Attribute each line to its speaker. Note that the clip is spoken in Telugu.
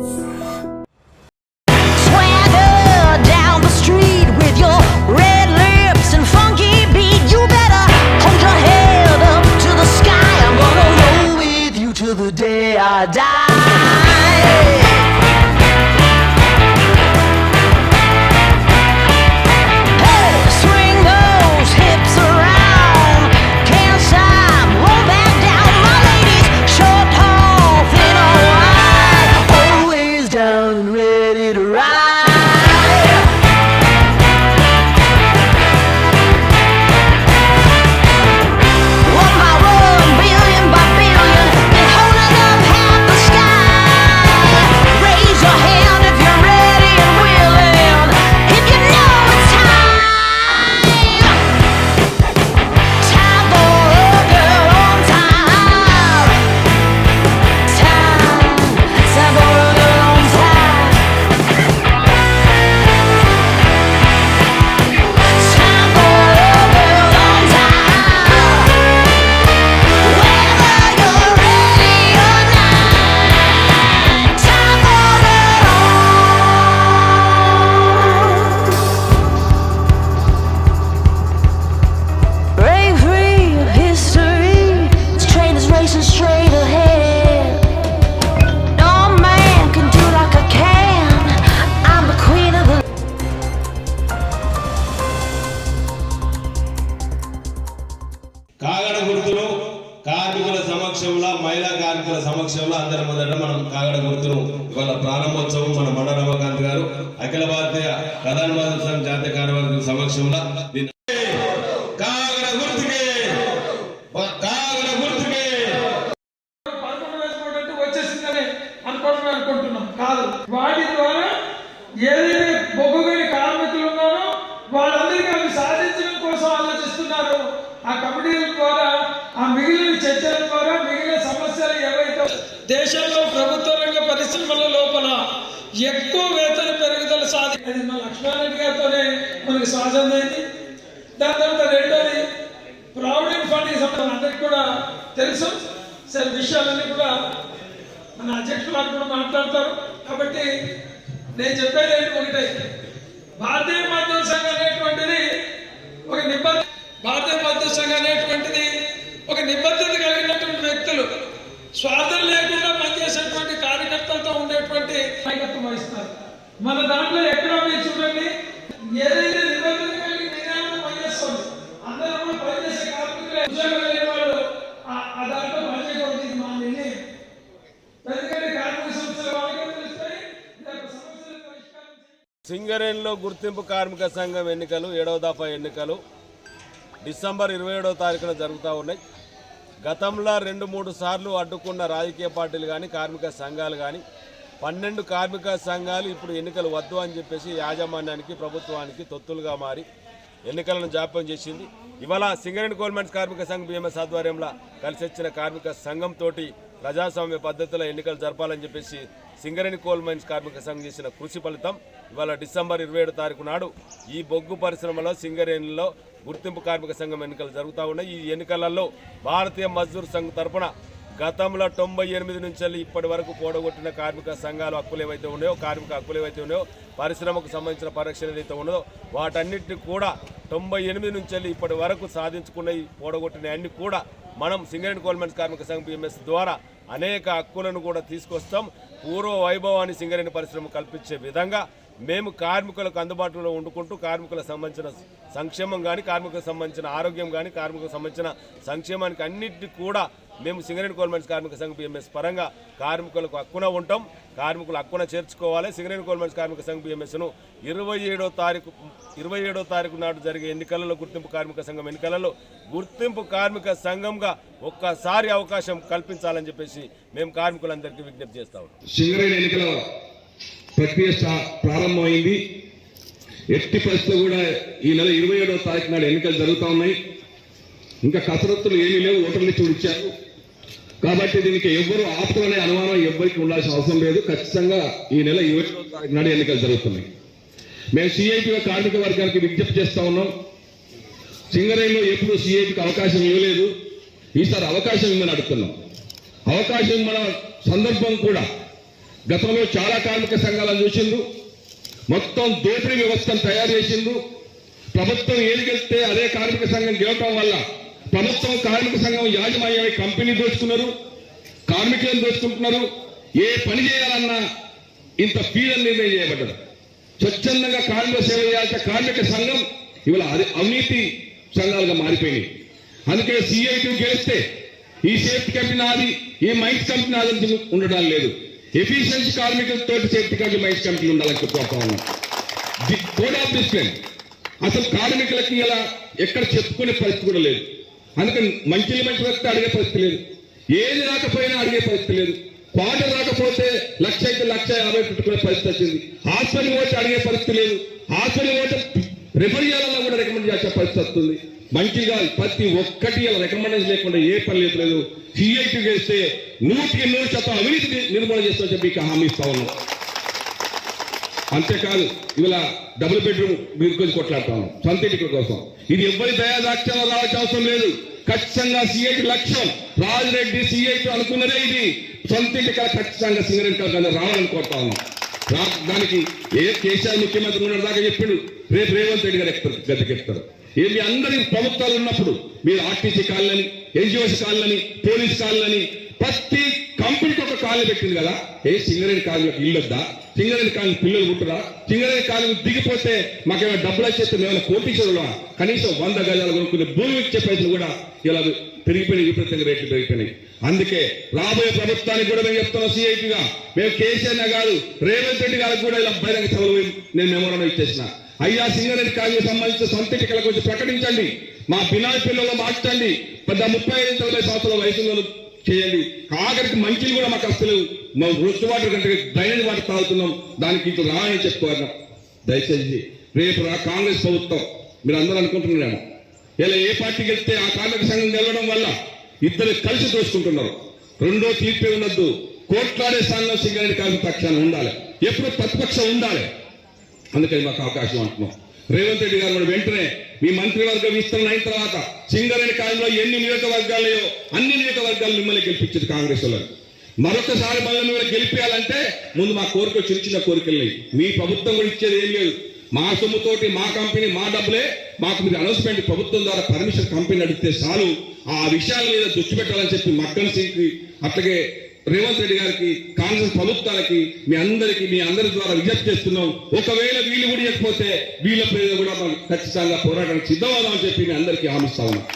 Speaker 1: So మన మండ రమకాంత్ గారు అఖిల భారతీయ ప్రధాన మంత్రి సంఘ జాతీయ కార్యవర్గ సమక్షంలో
Speaker 2: అనుకుంటున్నాం. కాదు. వాటి ద్వారా ఏదైతే సాధి అది లక్ష్మారెడ్డి గారితోనే మనకి స్వాతంత్రైంది దాని తర్వాత రెండోది ప్రావిడెంట్ ఫండ్ సంబంధం అందరికి కూడా తెలుసు. సరే విషయాలన్నీ కూడా మన అధ్యక్షులు వారు కూడా మాట్లాడతారు. కాబట్టి నేను చెప్పేది ఏంటి ఒకటే భారతీయ మధ్య సంఘం అనేటువంటిది ఒక నిబంధన భారతీయ మధ్య సంఘం అనేటువంటిది ఒక నిబద్ధత కలిగినటువంటి వ్యక్తులు. స్వార్థం లేకుండా పనిచేసేటువంటి కార్యకర్తలతో ఉండేటువంటి నాయకత్వం వహిస్తారు. మన దాంట్లో ఎక్కడ మీరు చూడండి. ఏదైతే నిబద్ధత కలిగి నిర్ణయం పనిచేస్తుంది అందరూ కూడా పనిచేసే కార్మికులే. ఉద్యోగం లేని వాళ్ళు ఆ- దాంట్లో పనిచేయకూడదు ఇది మా నిర్ణయం. ఎందుకంటే కార్మిక సంస్థలు
Speaker 1: సింగరేణిలో గుర్తింపు కార్మిక సంఘం ఎన్నికలు ఏడవ దఫా ఎన్నికలు డిసెంబర్ ఇరవై ఏడవ తారీఖున జరుగుతూ ఉన్నాయి. గతంలో రెండు మూడు సార్లు అడ్డుకున్న రాజకీయ పార్టీలు కానీ కార్మిక సంఘాలు కానీ పన్నెండు కార్మిక సంఘాలు ఇప్పుడు ఎన్నికలు వద్దు అని చెప్పేసి యాజమాన్యానికి ప్రభుత్వానికి తొత్తులుగా మారి ఎన్నికలను జాప్యం చేసింది. ఇవాళ సింగరేణి గవర్నమెంట్స్ కార్మిక సంఘం బిఎంఎస్ ఆధ్వర్యంలో కలిసి వచ్చిన కార్మిక సంఘం తోటి ప్రజాస్వామ్య పద్ధతిలో ఎన్నికలు జరపాలని చెప్పేసి సింగరేణి కోల్ మైన్స్ కార్మిక సంఘం చేసిన కృషి ఫలితం ఇవాళ డిసెంబర్ ఇరవై ఏడు తారీఖు నాడు ఈ బొగ్గు పరిశ్రమలో సింగరేణిలో గుర్తింపు కార్మిక సంఘం ఎన్నికలు జరుగుతూ ఉన్నాయి. ఈ ఎన్నికలలో భారతీయ మజ్దూర్ సంఘ్ తరపున గతంలో తొంభై ఎనిమిది నుంచి వెళ్ళి ఇప్పటి వరకు పోడగొట్టిన కార్మిక సంఘాలు హక్కులు ఏవైతే ఉన్నాయో కార్మిక హక్కులు ఏవైతే ఉన్నాయో పరిశ్రమకు సంబంధించిన పరిరక్షణ ఏదైతే ఉన్నదో వాటన్నిటిని కూడా తొంభై ఎనిమిది నుంచి వెళ్ళి ఇప్పటి వరకు సాధించుకున్న ఈ పోడగొట్టిన అన్ని కూడా మనం సింగరేణి గవర్నమెంట్ కార్మిక సంఘం పిఎంఎస్ ద్వారా అనేక హక్కులను కూడా తీసుకొస్తాం. పూర్వ వైభవాన్ని సింగరేణి పరిశ్రమ కల్పించే విధంగా మేము కార్మికులకు అందుబాటులో ఉండుకుంటూ కార్మికులకు సంబంధించిన సంక్షేమం కానీ కార్మికులకు సంబంధించిన ఆరోగ్యం కానీ కార్మికులకు సంబంధించిన సంక్షేమానికి అన్నిటిని కూడా మేము సింగరేణి గవర్నమెంట్ కార్మిక సంఘం బిఎంఎస్ పరంగా కార్మికులకు హక్కున ఉంటాం. కార్మికులు హక్కున చేర్చుకోవాలి. సింగరేణి గవర్నమెంట్ కార్మిక సంఘం బిఎంఎస్ను ఇరవై ఏడో తారీఖు ఇరవై ఏడో తారీఖు నాడు జరిగే ఎన్నికలలో గుర్తింపు కార్మిక సంఘం ఎన్నికలలో గుర్తింపు కార్మిక సంఘంగా ఒక్కసారి అవకాశం కల్పించాలని చెప్పేసి మేము కార్మికులందరికీ విజ్ఞప్తి చేస్తా ఉన్నాం.
Speaker 3: సింగరేణి ఎన్నికల ప్రక్రియ ప్రారంభమైంది. ఎట్టి పరిస్థితుల్లో కూడా ఈ నెల ఇరవై ఏడవ తారీఖు నాడు ఎన్నికలు జరుగుతూ ఉన్నాయి. ఇంకా కసరత్తులు ఏమీ లేవు. ఓటర్లు ఇచ్చారు కాబట్టి దీనికి ఎవ్వరు ఆపుతారనే అనుమానం ఎవ్వరికి ఉండాల్సిన అవసరం లేదు. ఖచ్చితంగా ఈ నెల ఇరవై తారీఖు నాడు ఎన్నికలు జరుగుతున్నాయి. మేము సిఐటి కార్మిక వర్గానికి విజ్ఞప్తి చేస్తా ఉన్నాం. సింగరేణిలో ఎప్పుడు సిఐపికి అవకాశం ఇవ్వలేదు. ఈసారి అవకాశం ఇవ్వమని అడుగుతున్నాం. అవకాశం మన సందర్భం కూడా గతంలో చాలా కార్మిక సంఘాలను చూసిండ్రు. మొత్తం దోపిడీ వ్యవస్థను తయారు చేసిండ్రు. ప్రభుత్వం ఏది గెలిస్తే అదే కార్మిక సంఘం గెలవటం వల్ల ప్రభుత్వం కార్మిక సంఘం యాజమాన్యమై కంపెనీ దోచుకున్నారు. కార్మికులను దోచుకుంటున్నారు. ఏ పని చేయాలన్నా ఇంత ఫీజులు నిర్ణయం చేయబడ్డది స్వచ్ఛందంగా కార్మిక సేవ చేయాల్సిన కార్మిక సంఘం ఇవాళ అవినీతి సంఘాలుగా మారిపోయినాయి అందుకే సిఐటి గెలిస్తే ఈ సేఫ్టీ కంపెనీ నాది ఈ మైన్స్ కంపెనీ నాది ఉండడం లేదు. ఎఫిషియన్సీ కార్మికులతో సేఫ్టీ కంపెనీ మైన్స్ కంపెనీ ఉండాలని చెప్పుకోతా ఉన్నాం. Code of discipline. అసలు కార్మికులకి ఇలా ఎక్కడ చెప్పుకునే పరిస్థితి కూడా లేదు. అందుకని మంచిని మంచి వస్తే అడిగే పరిస్థితి లేదు. ఏది రాకపోయినా అడిగే పరిస్థితి లేదు. క్వార్టర్ రాకపోతే లక్ష అయితే లక్ష యాభై పెట్టుకునే పరిస్థితి వచ్చింది. హాస్పిటల్ పోతే అడిగే పరిస్థితి లేదు. హాస్పిటల్ పోతే రిఫర్ చేయాలన్నా కూడా రికమెండ్ చేసే పరిస్థితి వస్తుంది. మంచిగా ప్రతి ఒక్కటి రికమెండేషన్ లేకుండా ఏ పని లేదు లేదు. సిఐటి చేస్తే నూటికి నూరు శాతం అవినీతి నిర్మూలన చేస్తామని చెప్పి హామీ ఇస్తా ఉన్నాం. అంతేకాదు ఇలా డబుల్ బెడ్రూమ్ మీరు కొంచెం కొట్లాడతాను సొంత ఇంటికల కోసం. ఇది ఎవ్వరి దయాదాక్షాలు రావాల్సిన అవసరం లేదు. ఖచ్చితంగా సిఐటి లక్ష్యం. రాజిరెడ్డి సిఐటి అనుకున్నదే ఇది. సొంత ఇంటికి ఖచ్చితంగా సింగరేణి రావాలని కోరుతా ఉన్నాం. రా- దానికి ఏ కేసీఆర్ ముఖ్యమంత్రి ఉన్న దాకా చెప్పిండు. రేపు రేవంత్ రెడ్డి గారు ఎక్కుతారు గద్దెకెత్తారు ఏమి అందరి ప్రభుత్వాలు ఉన్నప్పుడు మీరు RTC colony NGOs colony police colony first కంపెనీకి ఒక కాలు పెట్టింది కదా. ఏ సింగరేణి కాలనీకి ఇల్లు వద్దా సింగరేణి కాలనీ పిల్లలు పుట్టరా? సింగరేణి కాలనీ దిగిపోతే మాకేమైనా డబ్బులు వచ్చేస్తే మేము కోటీశ్వరులా కనీసం వంద గజాలు కొనుక్కునే భూమి ఇచ్చే పైసలు కూడా ఇలా పెరిగిపోయిన విపరీతంగా రేట్లు పెరిగిపోయినాయి. అందుకే రాబోయే ప్రభుత్వానికి కూడా మేము చెప్తున్నాం సిఐటిగా మేము కేసీఆర్ కాదు రేవంత్ రెడ్డి గారికి కూడా ఇలా బహిరంగ సభలు నేను మెమోరం ఇచ్చేసిన. అయ్యా సింగరేణి కాలనీకి సంబంధించిన సొంత టికెట్ల గురించి ప్రకటించండి. మా బినాయి పిల్లలు మార్చండి. పెద్ద ముప్పై ఐదు నలభై సంవత్సరాల వయసులో చేయండి. ఆఖరికి మంచిలు కూడా మాకు అసలు మా రొచ్చు వాటర్ కంటే డ్రైనేజ్ వాటర్ తాగుతున్నాం. దానికి ఇటు రాని చెప్పుకోవాలి? దయచేసి రేపు రా కాంగ్రెస్ ప్రభుత్వం. మీరు అందరూ అనుకుంటున్నారేమో ఇలా ఏ పార్టీ వెళ్తే ఆ కార్మిక సంఘం గెలవడం వల్ల ఇద్దరు కలిసి దోచుకుంటున్నారు. రెండో తీర్పే ఉండద్దు. కోట్లాడే స్థానంలో సింగరేణి కార్మిక పక్షాన ఉండాలి. ఎప్పుడు ప్రతిపక్షం ఉండాలి. అందుకని మాకు అవకాశం అంటున్నాం. రేవంత్ రెడ్డి గారు కూడా వెంటనే మీ మంత్రివర్గం విస్తరణ అయిన తర్వాత సింగరేణి కాలంలో ఎన్ని నియోజకవర్గాలయో అన్ని నియోజకవర్గాలు మిమ్మల్ని గెలిపించారు కాంగ్రెస్ వాళ్ళు. మరొకసారి మళ్ళీ మిమ్మల్ని గెలిపించాలంటే ముందు మా కోరిక చిన్న చిన్న కోరికలు మీ ప్రభుత్వం కూడా ఇచ్చేది ఏం లేదు. మా సొమ్ముతోటి మా కంపెనీ మా డబ్బులే. మాకు మీరు అనౌన్స్మెంట్ ప్రభుత్వం ద్వారా పర్మిషన్ కంపెనీ అడిగితే చాలు. ఆ విషయాల మీద దృష్టి పెట్టాలని చెప్పి మక్కన్ సింగ్ అట్లాగే రేవంత్ రెడ్డి గారికి కాంగ్రెస్ ప్రభుత్వానికి మీ అందరికి మీ అందరి ద్వారా విజ్ఞప్తి చేస్తున్నాం. ఒకవేళ వీళ్ళు కూడా ఇవ్వకపోతే వీళ్ళ పేరు కూడా మనం ఖచ్చితంగా పోరాటానికి సిద్ధమవుదామని చెప్పి మీ అందరికీ హామీస్తా ఉన్నాం.